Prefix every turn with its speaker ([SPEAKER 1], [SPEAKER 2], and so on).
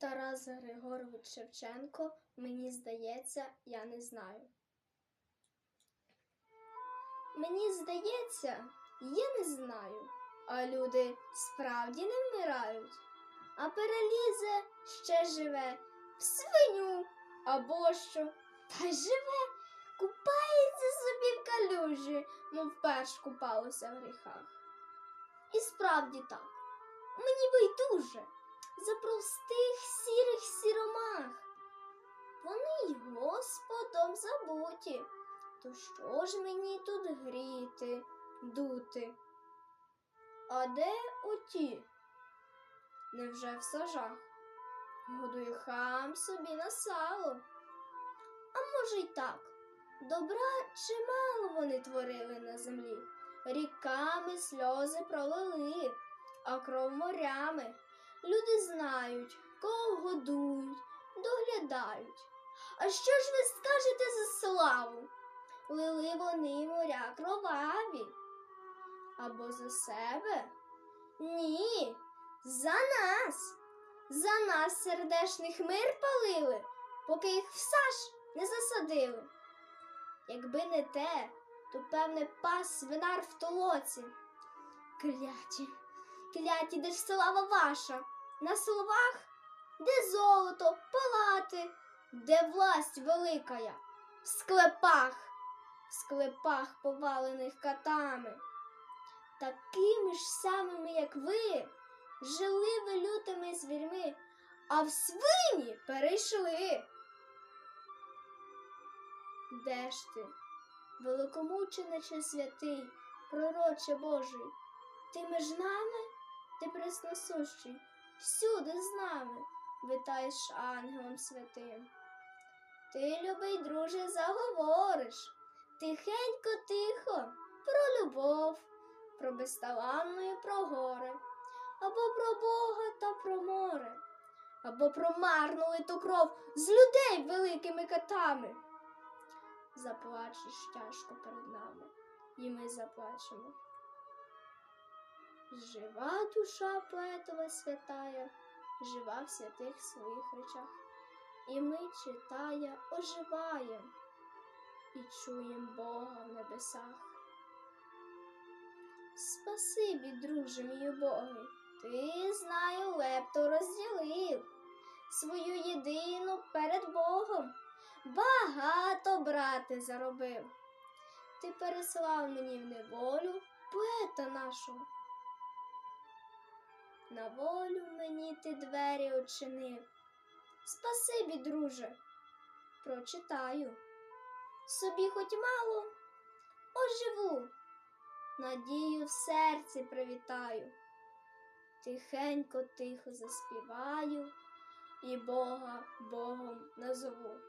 [SPEAKER 1] Тарас Григорович Шевченко, мені здається, я не знаю. Мені здається, я не знаю, а люди справді не вмирають, а перелізе ще живе в свиню або що, та й живе, купається собі в калюжі, мов перш купалося в гріхах. І справді так, мені байдуже за простих сірих сіромах. Вони й Господом забуті. То що ж мені тут гріти, дути? А де оті? Невже в сажах? Годує хам собі на сало. А може й так, добра чимало вони творили на землі, ріками сльози пролили, а кров морями. Люди знають, кого годують, доглядають. А що ж ви скажете за славу? Лили вони моря кроваві. Або за себе? Ні, за нас. За нас сердешних мир палили, поки їх в саж не засадили. Якби не те, то певне пас свинар в толоці. Кляті, кляті, слава ваша? На словах, де золото, палати, де власть великая, в склепах, в склепах повалених катами. Такими ж самими, як ви, жили ви лютими звірми, а в свині перейшли. Де ж ти, великомучениче святий, пророче Божий, ти між нами, ти пресносущий, всюди з нами витаєш ангелом святим. Ти, любий друже, заговориш тихенько, тихо, про любов, про безталанну і про горе, або про Бога та про море, або про марну литу кров з людей великими катами. Заплачеш тяжко перед нами, і ми заплачемо. Жива душа поетова святая, жива в святих своїх речах, і ми, читая, оживаєм і чуєм Бога в небесах. Спасибі, друже мій убогий, ти, знаю, лепту розділив свою єдину перед Богом. Багато, брате, заробив. Ти переслав мені в неволю поета нашого. На волю мені ти двері очинив. Спасибі, друже, прочитаю. Собі хоч мало оживу, надію в серці привітаю. Тихенько, тихо заспіваю і Бога Богом назову.